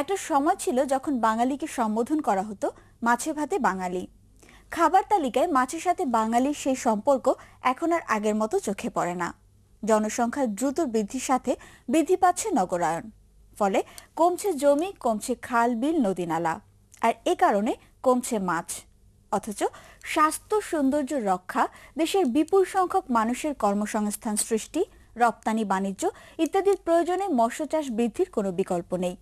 একটা সময় ছিল যখন বাঙালিকে সম্বোধন করা হতো মাছে ভাতে বাঙালি। খাবার তালিকায় মাছের সাথে বাঙালির সেই সম্পর্ক এখন আর আগের মতো চোখে পড়ে না। জনসংখ্যার দ্রুত বৃদ্ধির সাথে বৃদ্ধি পাচ্ছে নগরায়ন ফলে কমছে জমি, কমছে খাল, বিল, নদী নালা। আর এ কারণে কমছে মাছ। অথচ স্বাস্থ্য, সৌন্দর্য রক্ষা, দেশের বিপুল সংখ্যক মানুষের কর্মসংস্থান সৃষ্টি, রপ্তানি, বাণিজ্য ইত্যাদির প্রয়োজনে মৎস্য চাষ বৃদ্ধির কোনো বিকল্প নেই।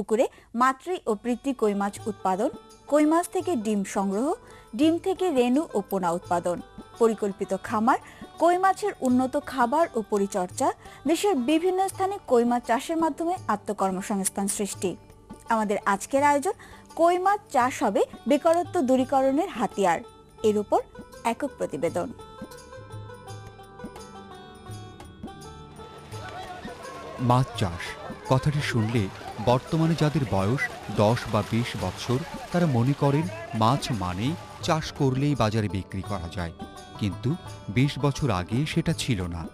পুকুরে মাতৃ ও পৃথি কই মাছ উৎপাদন, কই মাছ থেকে ডিম সংগ্রহ, ডিম থেকে রেণু ও পোনা উৎপাদন, পরিকল্পিত খামার, কই মাছের উন্নত খাবার ও পরিচর্যা, দেশের বিভিন্ন স্থানে কই মাছ চাষের মাধ্যমে আত্মকর্মসংস্থান সৃষ্টি। আমাদের আজকের আয়োজন, কই মাছ চাষ হবে বেকারত্ব দূরীকরণের হাতিয়ার। এর উপর একক প্রতিবেদন। মাছ চাষ। কথাটি শুনলে বর্তমানে যাদের বয়স দশ বা বিশ বছর তারা মনে করেন মাছ মানেই চাষ করলেই বাজারে বিক্রি করা যায়। কিন্তু বিশ বছর আগে সেটা ছিল না।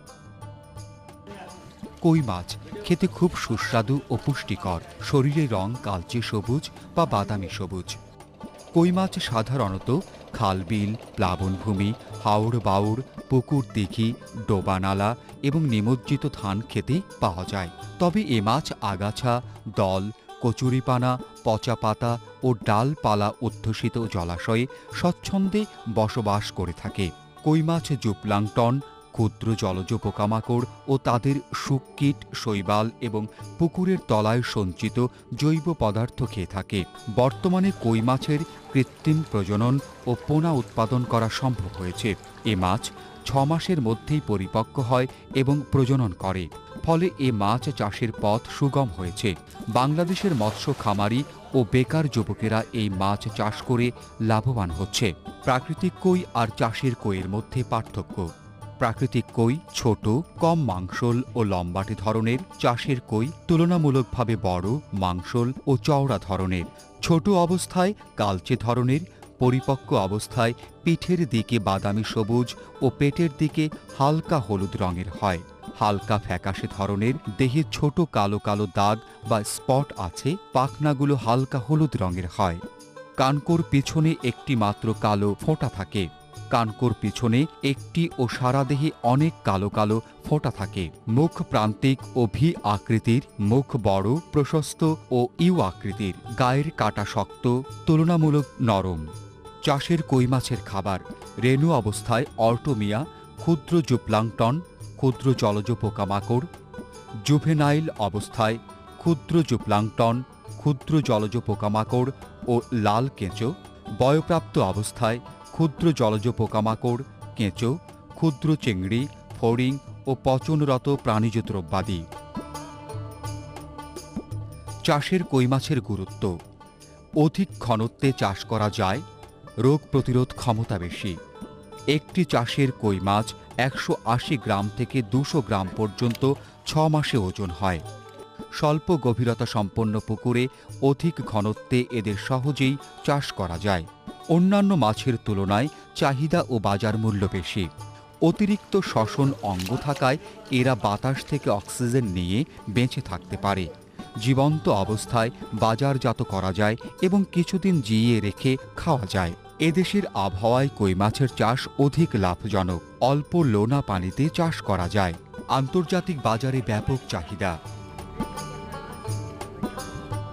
কই মাছ খেতে খুব সুস্বাদু ও পুষ্টিকর। শরীরের রং কালচে সবুজ বা বাদামি সবুজ। কই মাছ সাধারণত খালবিল, প্লাবনভূমি হাওড় বাউড় পুকুর দিঘি, ডোবানালা এবং নিমজ্জিত ধান খেতে পাওয়া যায়। তবে এ মাছ আগাছা, দল, কচুরিপানা পচা পাতা ও ডালপালা অধ্যুষিত জলাশয়ে স্বচ্ছন্দে বসবাস করে থাকে। কই মাছ জুপলাংটন ক্ষুদ্র জলজ পোকামাকড় ও তাদের শুককীট শৈবাল এবং পুকুরের তলায় সঞ্চিত জৈব পদার্থ খেয়ে থাকে। বর্তমানে কই মাছের কৃত্রিম প্রজনন ও পোনা উৎপাদন করা সম্ভব হয়েছে। এ মাছ ছ মাসের মধ্যেই পরিপক্ক হয় এবং প্রজনন করে। ফলে এ মাছ চাষের পথ সুগম হয়েছে। বাংলাদেশের মৎস্য খামারি ও বেকার যুবকেরা এই মাছ চাষ করে লাভবান হচ্ছে। প্রাকৃতিক কই আর চাষের কইয়ের মধ্যে পার্থক্য। প্রাকৃতিক কই ছোট, কম মাংসল ও লম্বাটে ধরনের, চাষের কই তুলনামূলকভাবে বড়, মাংসল ও চওড়া ধরনের। ছোট অবস্থায় কালচে ধরনের, পরিপক্ক অবস্থায় পিঠের দিকে বাদামি সবুজ ও পেটের দিকে হালকা হলুদ রঙের হয়। হালকা ফ্যাকাশে ধরনের, দেহে ছোট কালো কালো দাগ বা স্পট আছে, পাখনাগুলো হালকা হলুদ রঙের হয়। কানকোর পিছনে একটি মাত্র কালো ফোঁটা থাকে। কানকোর পিছনে একটি ও সারাদেহে অনেক কালো কালো ফোঁটা থাকে। মুখ প্রান্তিক ও ভি আকৃতির, মুখ বড়, প্রশস্ত ও ইউ আকৃতির। গায়ের কাটা শক্ত, তুলনামূলক নরম। চাষের কই মাছের খাবার। রেণু অবস্থায় অর্টোমিয়া ক্ষুদ্র জুপ্লাংটন, ক্ষুদ্র জলজ পোকামাকড়। জুভেনাইল অবস্থায় ক্ষুদ্র জুপ্লাংটন, ক্ষুদ্র জলজ পোকামাকড় ও লাল কেঁচো। বয়প্রাপ্ত অবস্থায় ক্ষুদ্র জলজ পোকামাকড়, কেঁচো, ক্ষুদ্র চিংড়ি, ফড়িং ও পচনরত প্রাণীজ দ্রব্যাদি। চাষের কই মাছের গুরুত্ব। অধিক ঘনত্বে চাষ করা যায়, রোগ প্রতিরোধ ক্ষমতা বেশি। একটি চাষের কই মাছ একশো আশি গ্রাম থেকে দুশো গ্রাম পর্যন্ত ছ মাসে ওজন হয়। স্বল্প গভীরতা সম্পন্ন পুকুরে অধিক ঘনত্বে এদের সহজেই চাষ করা যায়। অন্যান্য মাছের তুলনায় চাহিদা ও বাজার মূল্য বেশি। অতিরিক্ত শ্বসন অঙ্গ থাকায় এরা বাতাস থেকে অক্সিজেন নিয়ে বেঁচে থাকতে পারে। জীবন্ত অবস্থায় বাজারজাত করা যায় এবং কিছুদিন জিইয়ে রেখে খাওয়া যায়। এদেশের আবহাওয়ায় কই মাছের চাষ অধিক লাভজনক। অল্প লোনা পানিতে চাষ করা যায়। আন্তর্জাতিক বাজারে ব্যাপক চাহিদা।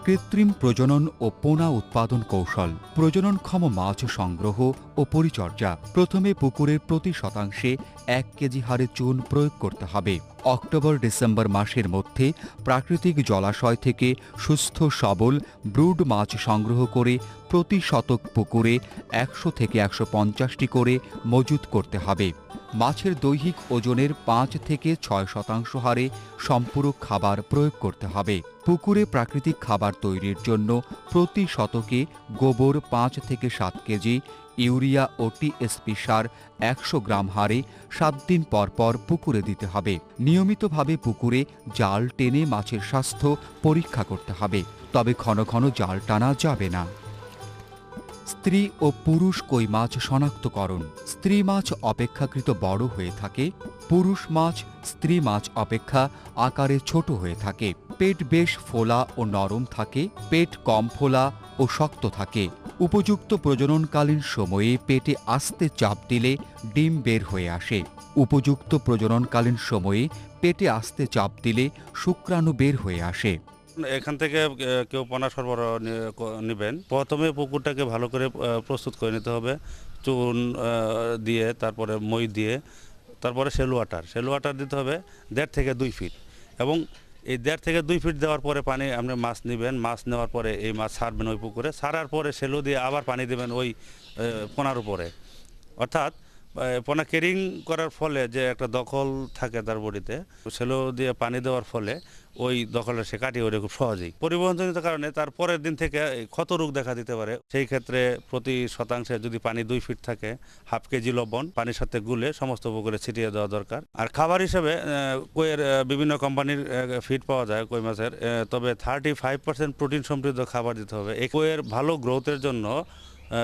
কৃত্রিম প্রজনন ও পোনা উৎপাদন কৌশল, প্রজননক্ষম মাছ সংগ্রহ ও পরিচর্যা প্রথমে পুকুরের প্রতি শতাংশে এক কেজি হারে চুন প্রয়োগ করতে হবে। অক্টোবর ডিসেম্বর মাসের মধ্যে প্রাকৃতিক জলাশয় থেকে সুস্থ সবল ব্রুড মাছ সংগ্রহ করে প্রতি শতক পুকুরে একশো থেকে একশো পঞ্চাশটি করে মজুত করতে হবে। মাছের দৈহিক ওজনের পাঁচ থেকে ছয় শতাংশ হারে সম্পূরক খাবার প্রয়োগ করতে হবে। পুকুরে প্রাকৃতিক খাবার তৈরির জন্য প্রতি শতকে গোবর পাঁচ থেকে সাত কেজি ইউরিয়া ও টিএসপি সার একশো গ্রাম হারে সাত দিন পর পর পুকুরে দিতে হবে। নিয়মিতভাবে পুকুরে জাল টেনে মাছের স্বাস্থ্য পরীক্ষা করতে হবে, তবে ঘন ঘন জাল টানা যাবে না। স্ত্রী ও পুরুষ কই মাছ শনাক্তকরণ। স্ত্রী মাছ অপেক্ষাকৃত বড় হয়ে থাকে, পুরুষ মাছ স্ত্রী মাছ অপেক্ষা আকারে ছোট হয়ে থাকে। পেট বেশ ফোলা ও নরম থাকে, পেট কম ফোলা ও শক্ত থাকে। উপযুক্ত প্রজননকালীন সময়ে পেটে আস্তে চাপ দিলে ডিম বের হয়ে আসে। উপযুক্ত প্রজননকালীন সময়ে পেটে আস্তে চাপ দিলে শুক্রাণু বের হয়ে আসে। এখান থেকে কেউ পোনা সরবরাহ নেবেন। প্রথমে পুকুরটাকে ভালো করে প্রস্তুত করে নিতে হবে। চুন দিয়ে, তারপরে মই দিয়ে, তারপরে সেলু ওয়াটার সেলু ওয়াটার দিতে হবে দেড় থেকে দুই ফিট। এবং এই দেড় থেকে দুই ফিট দেওয়ার পরে পানি আপনি মাছ নেবেন, মাছ নেওয়ার পরে এই মাছ ছাড়বেন ওই পুকুরে, ছাড়ার পরে সেলো দিয়ে আবার পানি দেবেন ওই পোনার উপরে। অর্থাৎ পোনা কেরিং করার ফলে যে একটা দখল থাকে তার বডিতে, সেলো দিয়ে পানি দেওয়ার ফলে ওই দখলটা সে কাটিয়ে ওঠে খুব সহজেই। পরিবহনজনিত কারণে তার পরের দিন থেকে ক্ষত রোগ দেখা দিতে পারে। সেই ক্ষেত্রে প্রতি শতাংশে যদি পানি দুই ফিট থাকে, হাফ কেজি লবণ, পানির সাথে গুলে সমস্ত পুকুরে ছিটিয়ে দেওয়া দরকার। আর খাবার হিসেবে কইয়ের বিভিন্ন কোম্পানির ফিড পাওয়া যায় কই মাছের তবে থার্টি ফাইভ পার্সেন্ট প্রোটিন সমৃদ্ধ খাবার দিতে হবে। এই কইয়ের ভালো গ্রোথের জন্য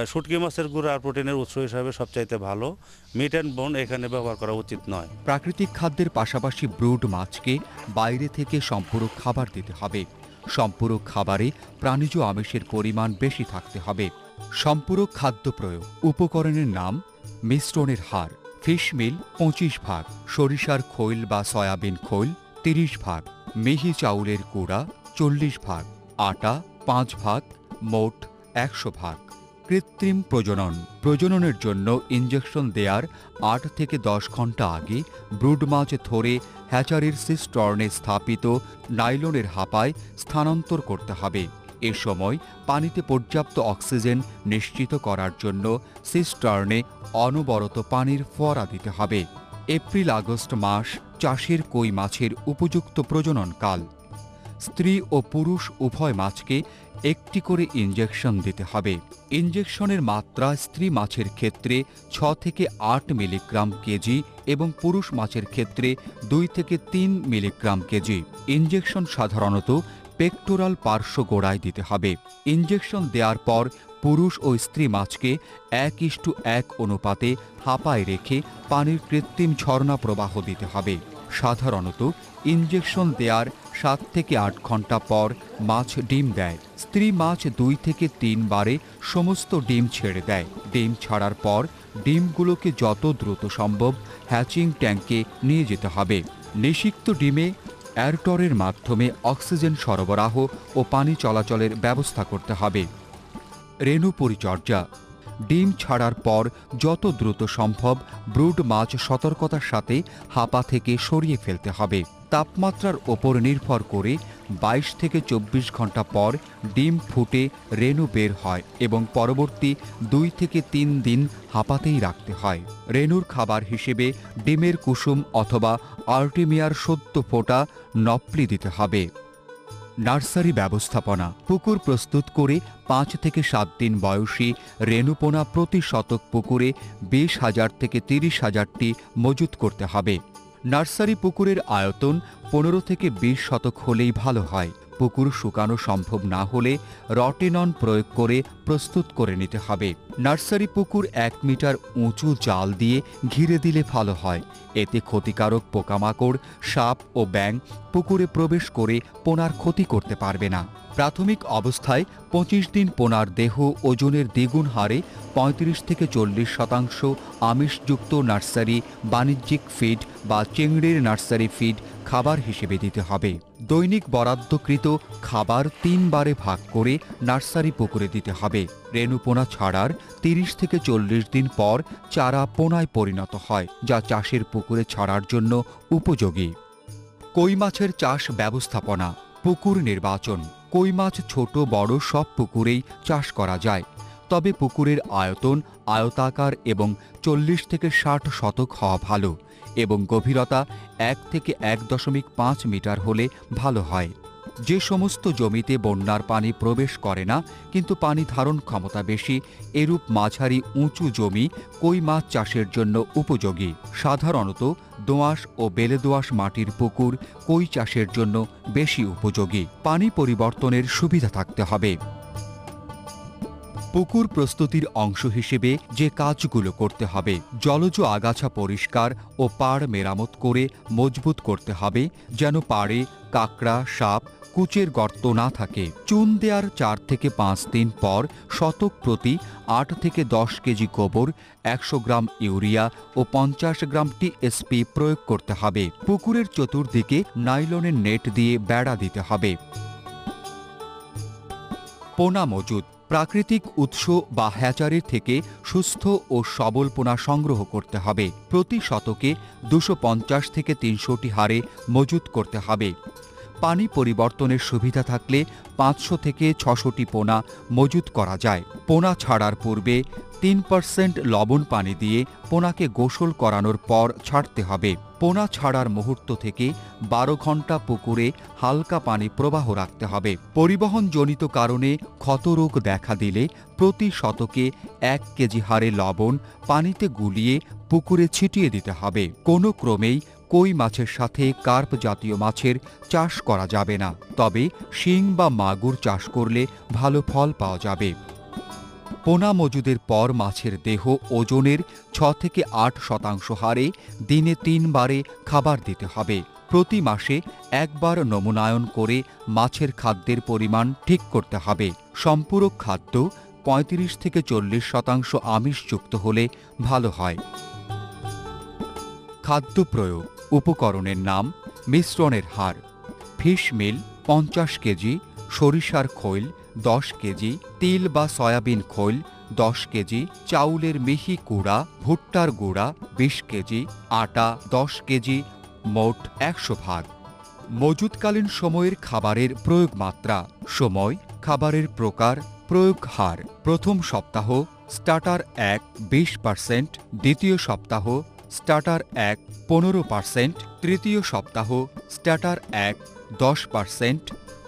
শুটকি মাছের গুঁড়া আর প্রোটিনের উৎস হিসাবে সবচাইতে ভালো। মিট অ্যান্ড বোন এখানে ব্যবহার করা উচিত নয়। প্রাকৃতিক খাদ্যের পাশাপাশি ব্রুড মাছকে বাইরে থেকে সম্পূরক খাবার দিতে হবে। সম্পূরক খাবারে প্রাণীজ আমিষের পরিমাণ বেশি থাকতে হবে। সম্পূরক খাদ্য প্রয়োগ। উপকরণের নাম মিশ্রণের হার ফিশ মিল পঁচিশ ভাগ। সরিষার খৈল বা সয়াবিন খৈল তিরিশ ভাগ। মিহি চাউলের গুঁড়া চল্লিশ ভাগ। আটা পাঁচ ভাগ। মোট একশো ভাগ। কৃত্রিম প্রজনন। প্রজননের জন্য ইঞ্জেকশন দেয়ার আট থেকে দশ ঘণ্টা আগে ব্রুড মাছ ধরে হ্যাচারির সিস্টর্নে স্থাপিত নাইলনের হাপায় স্থানান্তর করতে হবে। এ সময় পানিতে পর্যাপ্ত অক্সিজেন নিশ্চিত করার জন্য সিস্টার্নে অনবরত পানির ফোয়ারা দিতে হবে। এপ্রিল, আগস্ট মাস চাষের কই মাছের উপযুক্ত প্রজননকাল স্ত্রী ও পুরুষ উভয় মাছকে একটি করে ইঞ্জেকশন দিতে হবে। ইঞ্জেকশনের মাত্রা স্ত্রী মাছের ক্ষেত্রে ছ থেকে আট মিলিগ্রাম কেজি এবং পুরুষ মাছের ক্ষেত্রে দুই থেকে তিন মিলিগ্রাম কেজি। ইঞ্জেকশন সাধারণত পেক্টোরাল পার্শ্ব গোড়ায় দিতে হবে। ইঞ্জেকশন দেওয়ার পর পুরুষ ও স্ত্রী মাছকে এক ইস্টু এক অনুপাতে হাঁপায় রেখে পানির কৃত্রিম ঝর্ণা প্রবাহ দিতে হবে। সাধারণত ইঞ্জেকশন দেওয়ার সাত থেকে আট ঘণ্টা পর মাছ ডিম দেয়। স্ত্রী মাছ দুই থেকে তিনবারে সমস্ত ডিম ছেড়ে দেয়। ডিম ছাড়ার পর ডিমগুলোকে যত দ্রুত সম্ভব হ্যাচিং ট্যাঙ্কে নিয়ে যেতে হবে। নিষিক্ত ডিমে অ্যারটরের মাধ্যমে অক্সিজেন সরবরাহ ও পানি চলাচলের ব্যবস্থা করতে হবে। রেণু পরিচর্যা ডিম ছাড়ার পর যত দ্রুত সম্ভব ব্রুড মাছ সতর্কতার সাথে হাপা থেকে সরিয়ে ফেলতে হবে। তাপমাত্রার ওপর নির্ভর করে বাইশ থেকে চব্বিশ ঘণ্টা পর ডিম ফুটে রেণু বের হয় এবং পরবর্তী দুই থেকে তিন দিন হাঁপাতেই রাখতে হয়। রেণুর খাবার হিসেবে ডিমের কুসুম অথবা আর্টিমিয়ার সদ্য ফোটা নপলি দিতে হবে। নার্সারি ব্যবস্থাপনা। পুকুর প্রস্তুত করে পাঁচ থেকে সাত দিন বয়সী রেণুপোনা প্রতি শতক পুকুরে বিশ হাজার থেকে তিরিশ হাজারটি মজুত করতে হবে। নার্সারি পুকুরের আয়তন পনেরো থেকে বিশ শতক হলেই ভালো হয়। পুকুর শুকানো সম্ভব না হলে রটেনন প্রয়োগ করে প্রস্তুত করে নিতে হবে। নার্সারি পুকুর এক মিটার উঁচু জাল দিয়ে ঘিরে দিলে ভালো হয়। এতে ক্ষতিকারক পোকামাকড়, সাপ ও ব্যাং পুকুরে প্রবেশ করে পোনার ক্ষতি করতে পারবে না। প্রাথমিক অবস্থায় পঁচিশ দিন পোনার দেহ ওজনের দ্বিগুণ হারে পঁয়ত্রিশ থেকে চল্লিশ শতাংশ আমিষযুক্ত নার্সারি, বাণিজ্যিক ফিড বা চিংড়ির নার্সারি ফিড খাবার হিসেবে দিতে হবে। দৈনিক বরাদ্দকৃত খাবার তিনবারে ভাগ করে নার্সারি পুকুরে দিতে হবে। রেণুপোনা ছাড়ার তিরিশ থেকে চল্লিশ দিন পর চারা পোনায় পরিণত হয়, যা চাষের পুকুরে ছাড়ার জন্য উপযোগী। কই মাছের চাষ ব্যবস্থাপনা, পুকুর নির্বাচন। কই মাছ ছোট, বড় সব পুকুরেই চাষ করা যায়। তবে পুকুরের আয়তন আয়তাকার এবং চল্লিশ থেকে ষাট শতক হওয়া ভালো। এবং গভীরতা এক থেকে এক দশমিক পাঁচ মিটার হলে ভালো হয়। যে সমস্ত জমিতে বন্যার পানি প্রবেশ করে না, কিন্তু পানি ধারণ ক্ষমতা বেশি, এরূপ মাঝারি উঁচু জমি কই মাছ চাষের জন্য উপযোগী। সাধারণত দোআঁশ ও বেলে দোআঁশ মাটির পুকুর কই চাষের জন্য বেশি উপযোগী। পানি পরিবর্তনের সুবিধা থাকতে হবে। পুকুর প্রস্তুতির অংশ হিসেবে যে কাজগুলো করতে হবে, জলজ আগাছা পরিষ্কার ও পাড় মেরামত করে মজবুত করতে হবে, যেন পাড়ে কাকড়া, সাপ, কুচের গর্ত না থাকে। চুন দেওয়ার চার থেকে পাঁচ দিন পর শতক প্রতি আট থেকে দশ কেজি গোবর, একশো গ্রাম ইউরিয়া ও পঞ্চাশ গ্রাম টিএসপি প্রয়োগ করতে হবে। পুকুরের চতুর্দিকে নাইলনের নেট দিয়ে বেড়া দিতে হবে। পোনা মজুদ প্রাকৃতিক উৎস বা হ্যাচারির থেকে সুস্থ ও সবল পোনা সংগ্রহ করতে হবে। প্রতি শতকে দুশো থেকে তিনশোটি হারে মজুত করতে হবে। পানি পরিবর্তনের সুবিধা থাকলে পাঁচশো থেকে ছশোটি পোনা মজুত করা যায়। পোনা ছাড়ার পূর্বে তিন পার্সেন্ট লবণ পানি দিয়ে পোনাকে গোসল করানোর পর ছাড়তে হবে। পোনা ছাড়ার মুহূর্ত থেকে বারো ঘণ্টা পুকুরে হালকা পানি প্রবাহ রাখতে হবে। পরিবহনজনিত কারণে ক্ষতরোগ দেখা দিলে প্রতি শতকে এক কেজি হারে লবণ পানিতে গুলিয়ে পুকুরে ছিটিয়ে দিতে হবে। কোনো ক্রমেই কই মাছের সাথে কার্প জাতীয় মাছের চাষ করা যাবে না। তবে শিং বা মাগুর চাষ করলে ভালো ফল পাওয়া যাবে। পোনা মজুদের পর মাছের দেহ ওজনের ছ থেকে আট শতাংশ হারে দিনে তিনবারে খাবার দিতে হবে। প্রতি মাসে একবার নমুনায়ন করে মাছের খাদ্যের পরিমাণ ঠিক করতে হবে। সম্পূরক খাদ্য পঁয়ত্রিশ থেকে চল্লিশ শতাংশ আমিষযুক্ত হলে ভালো হয়। খাদ্য প্রয়োগ উপকরণের নাম মিশ্রণের হার ফিশ মিল পঞ্চাশ কেজি, সরিষার খৈল দশ কেজি, তিল বা সয়াবিন খৈল দশ কেজি, চাউলের মিহি গুঁড়া ভুট্টার গুঁড়া বিশ কেজি, আটা দশ কেজি, মোট একশো ভাগ। মজুতকালীন সময়ের খাবারের প্রয়োগ মাত্রা সময়, খাবারের প্রকার, প্রয়োগ হার, প্রথম সপ্তাহ, স্টার্টার এক, বিশ পার্সেন্ট, দ্বিতীয় সপ্তাহ স্টার্টার এক পনেরো পার্সেন্ট, তৃতীয় সপ্তাহ স্টার্টার এক দশ পার্সেন্ট,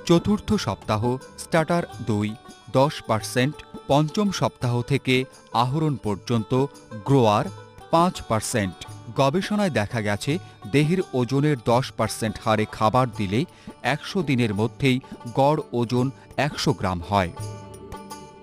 চতুর্থ সপ্তাহ স্টার্টার দুই দশ পার্সেন্ট, পঞ্চম সপ্তাহ থেকে আহরণ পর্যন্ত গ্রোয়ার পাঁচ পার্সেন্ট। গবেষণায় দেখা গেছে, দেহের ওজনের দশ পার্সেন্ট হারে খাবার দিলে একশো দিনের মধ্যেই গড় ওজন একশো গ্রাম হয়।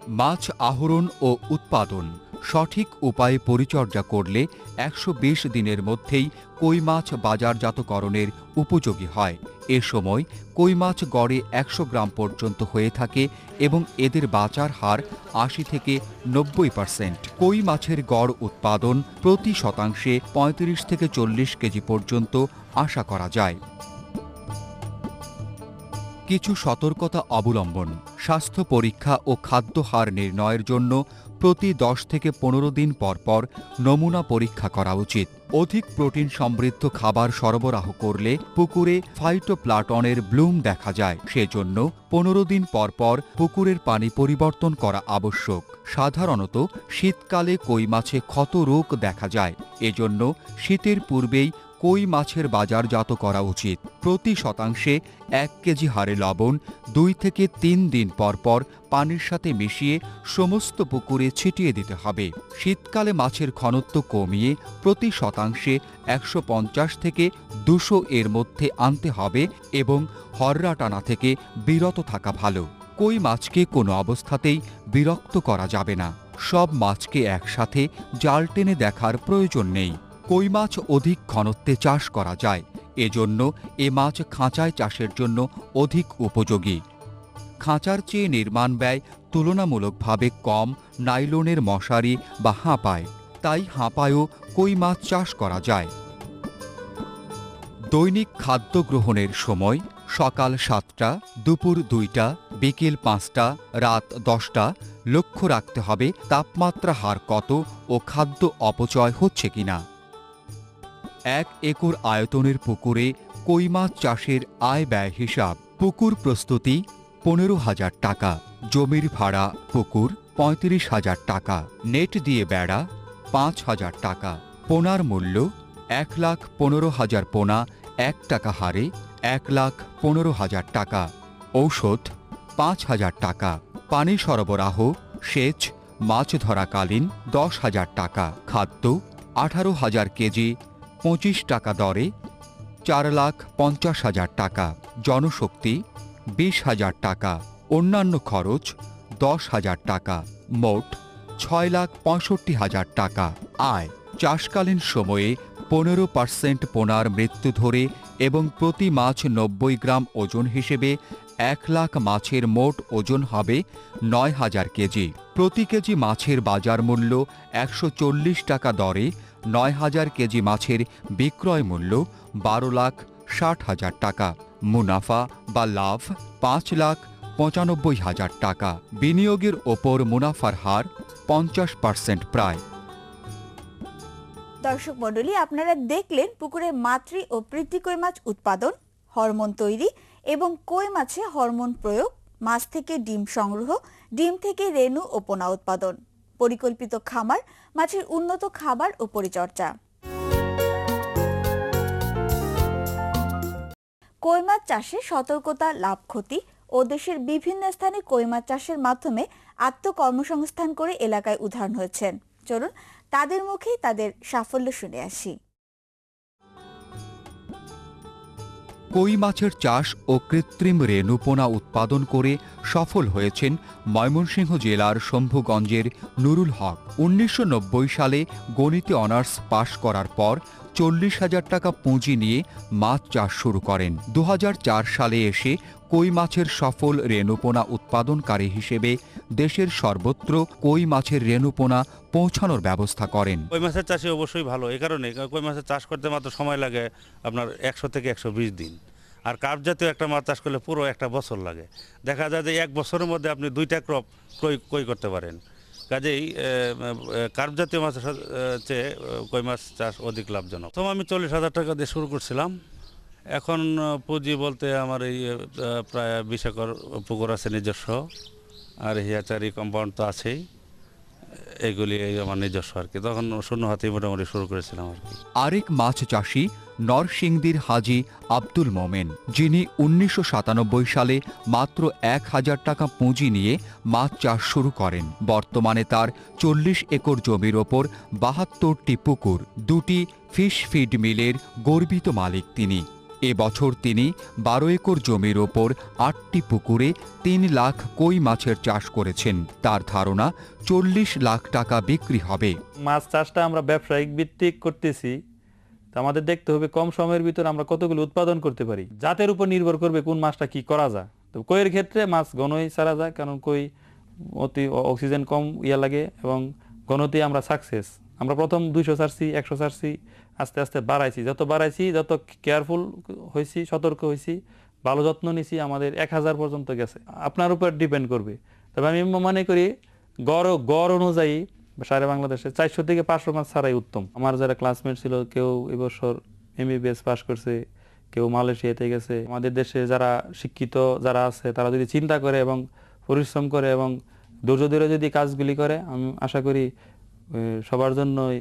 মাছ আহরণ ও উৎপাদন সঠিক উপায়ে পরিচর্যা করলে একশো বিশ দিনের মধ্যেই কই মাছ বাজারজাতকরণের উপযোগী হয়। এ সময় কই মাছ গড়ে একশো গ্রাম পর্যন্ত হয়ে থাকে এবং এদের বাজার হার আশি থেকে নব্বই পার্সেন্ট। কই মাছের গড় উৎপাদন প্রতি শতাংশে পঁয়ত্রিশ থেকে চল্লিশ কেজি পর্যন্ত আশা করা যায়। কিছু সতর্কতা অবলম্বন। স্বাস্থ্য পরীক্ষা ও খাদ্য হার নির্ণয়ের জন্য প্রতি দশ থেকে পনেরো দিন পর পর নমুনা পরীক্ষা করা উচিত। অধিক প্রোটিন সমৃদ্ধ খাবার সরবরাহ করলে পুকুরে ফাইটোপ্লাটনের ব্লুম দেখা যায়। সেজন্য পনেরো দিন পর পর পুকুরের পানি পরিবর্তন করা আবশ্যক। সাধারণত শীতকালে কই মাছে ক্ষত রোগ দেখা যায়। এজন্য শীতের পূর্বেই কই মাছের বাজারজাত করা উচিত? প্রতি শতাংশে এক কেজি হারে লবণ, দুই থেকে তিন দিন পর পর পানির সাথে মিশিয়ে সমস্ত পুকুরে ছিটিয়ে দিতে হবে। শীতকালে মাছের ঘনত্ব কমিয়ে প্রতি শতাংশে একশো পঞ্চাশ থেকে দুশো এর মধ্যে আনতে হবে এবং হররা টানা থেকে বিরত থাকা ভালো। কই মাছকে কোনো অবস্থাতেই বিরক্ত করা যাবে না। সব মাছকে একসাথে জাল টেনে দেখার প্রয়োজন নেই। কই মাছ অধিক ঘনত্বে চাষ করা যায়? এজন্য এ মাছ খাঁচায় চাষের জন্য অধিক উপযোগী। খাঁচার চেয়ে নির্মাণ ব্যয় তুলনামূলকভাবে কম নাইলনের মশারি বা হাঁপায়। তাই হাঁপায়ও কই মাছ চাষ করা যায়। দৈনিক খাদ্য গ্রহণের সময় সকাল সাতটা, দুপুর দুইটা, বিকেল পাঁচটা, রাত দশটা লক্ষ্য রাখতে হবে তাপমাত্রা হার কত ও খাদ্য অপচয় হচ্ছে কিনা। এক একর আয়তনের পুকুরে কই মাছ চাষের আয় ব্যয় হিসাব। পুকুর প্রস্তুতি, পনেরো হাজার টাকা। জমির ভাড়া, পুকুর, পঁয়ত্রিশ হাজার টাকা। নেট দিয়ে বেড়া, পাঁচ হাজার টাকা। পোনার মূল্য, এক লাখ পনেরো হাজার পোনা, এক টাকা হারে, এক লাখ পনেরো হাজার টাকা। ঔষধ, পাঁচ হাজার টাকা। পানি সরবরাহ, সেচ, মাছ ধরাকালীন দশ হাজার টাকা। খাদ্য, আঠারো হাজার কেজি পঁচিশ টাকা দরে চার লাখ পঞ্চাশ হাজার টাকা, জনশক্তি বিশ হাজার টাকা, অন্যান্য খরচ দশ হাজার টাকা, মোট ছয় লাখ পঁয়ষট্টি হাজার টাকা। আয় চাষকালীন সময়ে পনেরো পার্সেন্ট পোনার মৃত্যু ধরে এবং প্রতি মাছ নব্বই গ্রাম ওজন হিসেবে এক লাখ মাছের মোট ওজন হবে নয় হাজার কেজি। প্রতি কেজি মাছের বাজার মূল্য একশো চল্লিশ টাকা দরে নয় হাজার কেজি মাছের বিক্রয় মূল্য বারো লাখ ষাট হাজার টাকা। মুনাফা বা লাভ পাঁচ লাখ পঁচানব্বই হাজার টাকা। বিনিয়োগের ওপর মুনাফার হার পঞ্চাশ পার্সেন্ট প্রায়। দর্শক মণ্ডলী, আপনারা দেখলেন পুকুরে মাতৃ ও কই মাছ উৎপাদন, হরমোন তৈরি এবং কই মাছে হরমোন প্রয়োগ, মাছ থেকে ডিম সংগ্রহ, ডিম থেকে রেণু ও পোনা উৎপাদন। পরিকল্পিত খামার, মাছের উন্নত খাবার ও পরিচর্যা। কই মাছ চাষে সতর্কতা, লাভ, ক্ষতি ও দেশের বিভিন্ন স্থানে কই মাছ চাষের মাধ্যমে আত্মকর্মসংস্থান করে এলাকায় উদাহরণ হয়েছেন চলুন তাদের মুখেই তাদের সাফল্য শুনে আসি। কই মাছের চাষ ও কৃত্রিম রেণুপোনা উৎপাদন করে সফল হয়েছেন ময়মনসিংহ জেলার শম্ভুগঞ্জের নুরুল হক। উনিশশো নব্বই সালে গণিতে অনার্স পাশ করার পর চল্লিশ হাজার টাকা পুঁজি নিয়ে মাছ চাষ শুরু করেন। দু হাজার চার সালে এসে কই মাছের সফল রেণুপোনা উৎপাদনকারী হিসেবে দেশের সর্বত্র কই মাছের রেণুপোনা পৌঁছানোর ব্যবস্থা করেন। কই মাছের চাষে অবশ্যই ভালো এই কারণে কই মাছের চাষ করতে মাত্র সময় লাগে আপনার একশো থেকে একশো বিশ দিন। আর কার্প জাতীয় একটা মাছ চাষ করলে পুরো একটা বছর লাগে। দেখা যায় যে এক বছরের মধ্যে আপনি দুইটা ক্রপ ক্রয় ক্রয় করতে পারেন। কাজেই কার্প জাতীয় মাছের চেয়ে কই মাছ চাষ অধিক লাভজনক। প্রথম আমি চল্লিশ হাজার টাকা দিয়ে শুরু করছিলাম। এখন পুঁজি বলতে আমার এই প্রায় বিশ একর পুকুর আছে নিজস্ব। আর হিয়াচারি কম্পাউন্ড তো আছেই। এগুলি আমার নিজস্ব আর কি। তখন শূন্য হাতেই মোটামুটি শুরু করেছিলাম আর কি। আরেক মাছ চাষি নরসিংদীর হাজি আব্দুল মোমেন, যিনি উনিশশো সাতানব্বই সালে মাত্র এক হাজার টাকা পুঁজি নিয়ে মাছ চাষ শুরু করেন। বর্তমানে তার চল্লিশ একর জমির ওপর বাহাত্তরটি পুকুর, দুটি ফিশ ফিড মিলের গর্বিত মালিক তিনি। এবছর তিনি বারো একর জমির ওপর আটটি পুকুরে তিন লাখ কই মাছের চাষ করেছেন। তার ধারণা চল্লিশ লাখ টাকা বিক্রি হবে। মাছ চাষটা আমরা ব্যবসায়িক ভিত্তিক করতেছি। আমাদের দেখতে হবে কম সময়ের ভিতর আমরা কতগুলো উৎপাদন করতে পারি। জাতের উপর নির্ভর করবে কোন মাছটা কি করা যায়। তো কইয়ের ক্ষেত্রে মাছ ঘনই ছাড়া যায়, কারণ কই অতি অক্সিজেন কম ইয়া লাগে এবং ঘনতেই আমরা সাকসেস আমরা প্রথম দুইশো ছাড়ছি, একশো ছাড়ছি আস্তে আস্তে বাড়াইছি। যত বাড়াইছি, যত কেয়ারফুল হয়েছি সতর্ক হয়েছি ভালো যত্ন নিছি, আমাদের এক হাজার পর্যন্ত গেছে। আপনার উপর ডিপেন্ড করবে। তবে আমি মনে করি, গড় গড় অনুযায়ী সারা বাংলাদেশে চারশো থেকে পাঁচশো মাছ ছাড়াই উত্তম। আমার যারা ক্লাসমেট ছিল, কেউ এবছর এমবিবিএস পাশ করছে, কেউ মালয়েশিয়াতে গেছে। আমাদের দেশে যারা শিক্ষিত, যারা আছে, তারা যদি চিন্তা করে এবং পরিশ্রম করে এবং ধৈর্য ধরে যদি কাজগুলি করে, আমি আশা করি সবার জন্য এই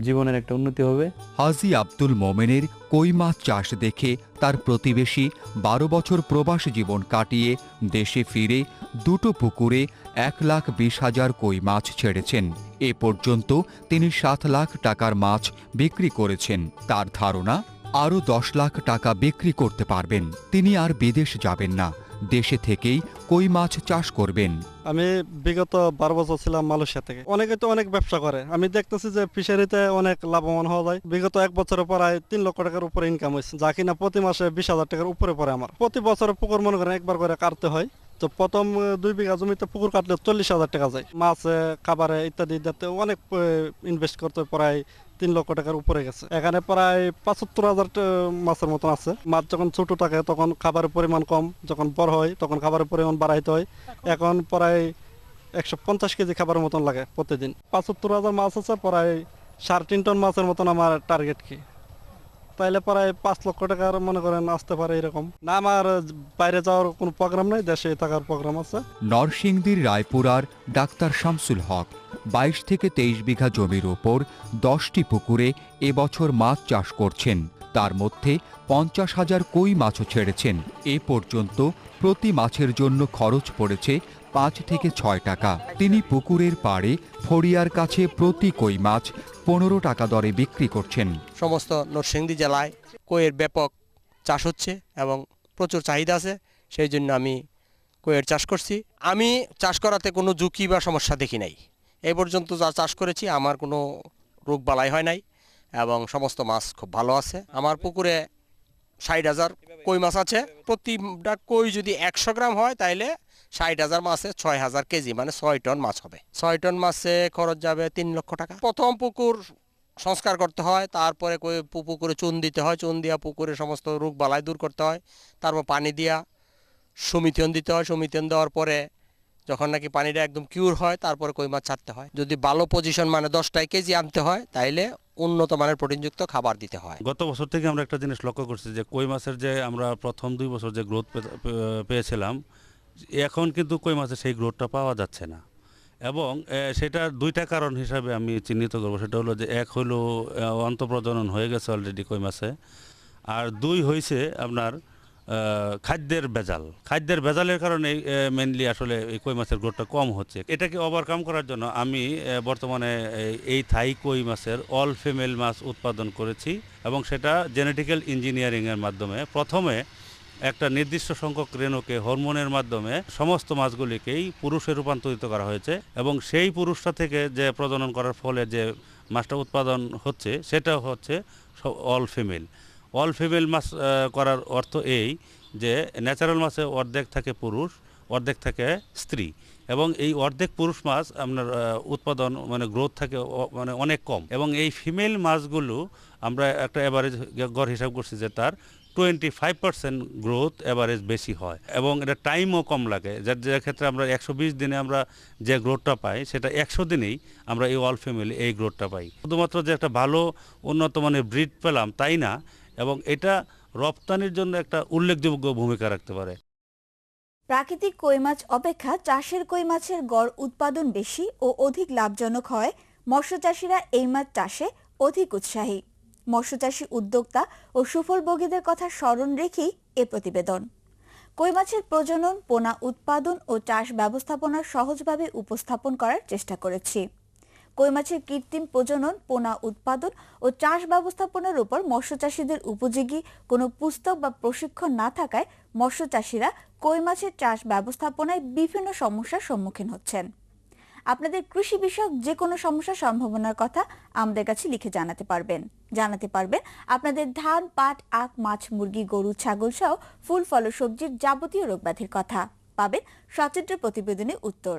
জীবনের একটা উন্নতি হবে। হাজি আব্দুল মোমেনের কই মাছ চাষ দেখে তার প্রতিবেশী বারো বছর প্রবাস জীবন কাটিয়ে দেশে ফিরে দুটো পুকুরে এক লাখ বিশ হাজার কই মাছ ছেড়েছেন। এ পর্যন্ত তিনি সাত লাখ টাকার মাছ বিক্রি করেছেন। তার ধারণা, আরও দশ লাখ টাকা বিক্রি করতে পারবেন। তিনি আর বিদেশ যাবেন না। দেশে থেকেই কই মাছ চাষ করবেন? আমি বিগত বারো বছর ছিলাম মালয়েশিয়া থেকে। অনেকে তো অনেক ব্যবসা করে। আমি দেখতেছি যে ফিশারিতে অনেক লাভবান হওয়া যায়। বিগত এক বছরের প্রায় তিন লক্ষ টাকার উপরে ইনকাম হয়েছে, যা কিনা প্রতি মাসে বিশ হাজার টাকার উপরে পড়ে আমার। প্রতি বছর পুকুর মনে করেন একবার করে কাটতে হয়। তো প্রথম দুই বিঘা জমিতে পুকুর কাটলে চল্লিশ হাজার টাকা যায়। মাছ, খাবারে ইত্যাদি দিতে অনেক ইনভেস্ট করতে প্রায় তিন লক্ষ টাকার উপরে গেছে। এখানে প্রায় পঁচাত্তর হাজার মাছের মতন আছে। মাছ যখন ছোট থাকে, তখন খাবারের পরিমাণ কম। যখন বড় হয়, তখন খাবারের পরিমাণ বাড়াইতে হয়। এখন প্রায় একশো পঞ্চাশ কেজি খাবারের মতন লাগে প্রতিদিন। পঁচাত্তর হাজার মাছ আছে, প্রায় সাড়ে তিন টন মাছের মতন আমার টার্গেট কি। তাইলে প্রায় পাঁচ লক্ষ টাকার মনে করেন আসতে পারে এরকম। না, আমার বাইরে যাওয়ার কোনো প্রোগ্রাম নাই, দেশে থাকার প্রোগ্রাম আছে। নরসিংদীর রায়পুরার ডাক্তার শামসুল হক। বাইশ থেকে তেইশ বিঘা জমির ওপর দশটি পুকুরে এবছর মাছ চাষ করছেন। তার মধ্যে পঞ্চাশ হাজার কই মাছও ছেড়েছেন। এ পর্যন্ত প্রতি মাছের জন্য খরচ পড়েছে পাঁচ থেকে ছয় টাকা। তিনি পুকুরের পাড়ে ফড়িয়ার কাছে প্রতি কই মাছ পনেরো টাকা দরে বিক্রি করছেন। সমস্ত নরসিংদী জেলায় কইয়ের ব্যাপক চাষ হচ্ছে এবং প্রচুর চাহিদা আছে, সেই জন্য আমি কইয়ের চাষ করছি। আমি চাষ করাতে কোনো ঝুঁকি বা সমস্যা দেখি নাই। এই পর্যন্ত যা চাষ করেছি, আমার কোনো রোগ বালাই হয় নাই এবং সমস্ত মাছ খুব ভালো আছে। আমার পুকুরে ষাট হাজার কই মাছ আছে। প্রতিটা কই যদি একশো গ্রাম হয়, তাইলে ষাট হাজার মাছে ছয় হাজার কেজি মানে ছয় টন মাছ হবে। ছয় টন মাছে খরচ যাবে তিন লক্ষ টাকা। প্রথম পুকুর সংস্কার করতে হয়, তারপরে কই পুকুরে চুন দিতে হয়। চুন দিয়া পুকুরে সমস্ত রোগ বালাই দূর করতে হয়। তারপর পানি দিয়া সমিতিয়ন দিতে হয়। সমিতিয়ন দেওয়ার পরে যখন নাকি পানিটা একদম কিউর হয়, তারপরে কই মাছ ছাড়তে হয়। যদি ভালো পজিশন মানে দশটায় কেজি আনতে হয়, তাইলে উন্নত মানের প্রোটিনযুক্ত খাবার দিতে হয়। গত বছর থেকে আমরা একটা জিনিস লক্ষ্য করছি যে, কই মাছের যে আমরা প্রথম দুই বছর যে গ্রোথ পেয়েছিলাম, এখন কিন্তু কই মাছের সেই গ্রোথটা পাওয়া যাচ্ছে না। এবং সেটার দুইটা কারণ হিসাবে আমি চিহ্নিত করব। সেটা হলো যে, এক হলো অন্তঃপ্রজনন হয়ে গেছে অলরেডি কই মাছে, আর দুই হয়েছে আপনার খাদ্যের ভেজাল। খাদ্যের ভেজালের কারণে মেনলি আসলে এই কই মাছের গ্রোথটা কম হচ্ছে। এটাকে ওভারকাম করার জন্য আমি বর্তমানে এই- থাই কই মাছের অল ফিমেল মাছ উৎপাদন করেছি এবং সেটা জেনেটিক্যাল ইঞ্জিনিয়ারিংয়ের মাধ্যমে। প্রথমে একটা নির্দিষ্ট সংখ্যক রেণুকে হরমোনের মাধ্যমে সমস্ত মাছগুলিকেই পুরুষে রূপান্তরিত করা হয়েছে এবং সেই পুরুষটা থেকে যে প্রজনন করার ফলে যে মাছটা উৎপাদন হচ্ছে, সেটা হচ্ছে অল ফিমেল অল ফিমেল মাছ করার অর্থ এই যে ন্যাচারাল মাছে অর্ধেক থাকে পুরুষ, অর্ধেক থাকে স্ত্রী এবং এই অর্ধেক পুরুষ মাছ আপনার উৎপাদন মানে গ্রোথ থাকে মানে অনেক কম এবং এই ফিমেল মাছগুলো আমরা একটা অ্যাভারেজ গড় হিসাব করছি যে তার twenty five percent growth average বেশি হয় এবং এটা টাইমও কম লাগে। যার যে ক্ষেত্রে আমরা একশো বিশ দিনে আমরা যে গ্রোথটা পাই সেটা একশো দিনেই আমরা এই অল ফ্যামিলি এই গ্রোথটা পাই। শুধুমাত্র যে একটা ভালো, উন্নত মানের ব্রিড পেলাম তাই না এবং এটা রপ্তানির জন্য একটা উল্লেখযোগ্য ভূমিকা রাখতে পারে। প্রাকৃতিক কই মাছ অপেক্ষা চাষের কই মাছের গড় উৎপাদন বেশি ও অধিক লাভজনক হয়। মৎস্যচাষীরা এই মাছ চাষে অধিক উৎসাহী। মৎস্য মৎস্যচাষী উদ্যোক্তা ও সুফল সুফলভোগীদের কথা স্মরণ রেখেই এ প্রতিবেদন। কই মাছের প্রজনন, পোনা উৎপাদন ও চাষ ব্যবস্থাপনা সহজভাবে উপস্থাপন করার চেষ্টা করেছি। কই মাছের কৃত্রিম প্রজনন, পোনা উৎপাদন ও চাষ ব্যবস্থাপনার উপর মৎস্যচাষীদের উপযোগী কোনো পুস্তক বা প্রশিক্ষণ না থাকায় মৎস্যচাষীরা কই মাছের চাষ ব্যবস্থাপনায় বিভিন্ন সমস্যার সম্মুখীন হচ্ছেন। আপনাদের কৃষি বিষয়ক যে কোনো সমস্যার সম্ভাবনার কথা আমাদের কাছে লিখে জানাতে পারবেন। জানাতে পারবেন আপনাদের ধান, পাট, আখ, মাছ, মুরগি, গরু, ছাগল সহ ফুল, ফল সবজির যাবতীয় রোগব্যাধির কথা। পাবেন সচিত্র প্রতিবেদনে উত্তর।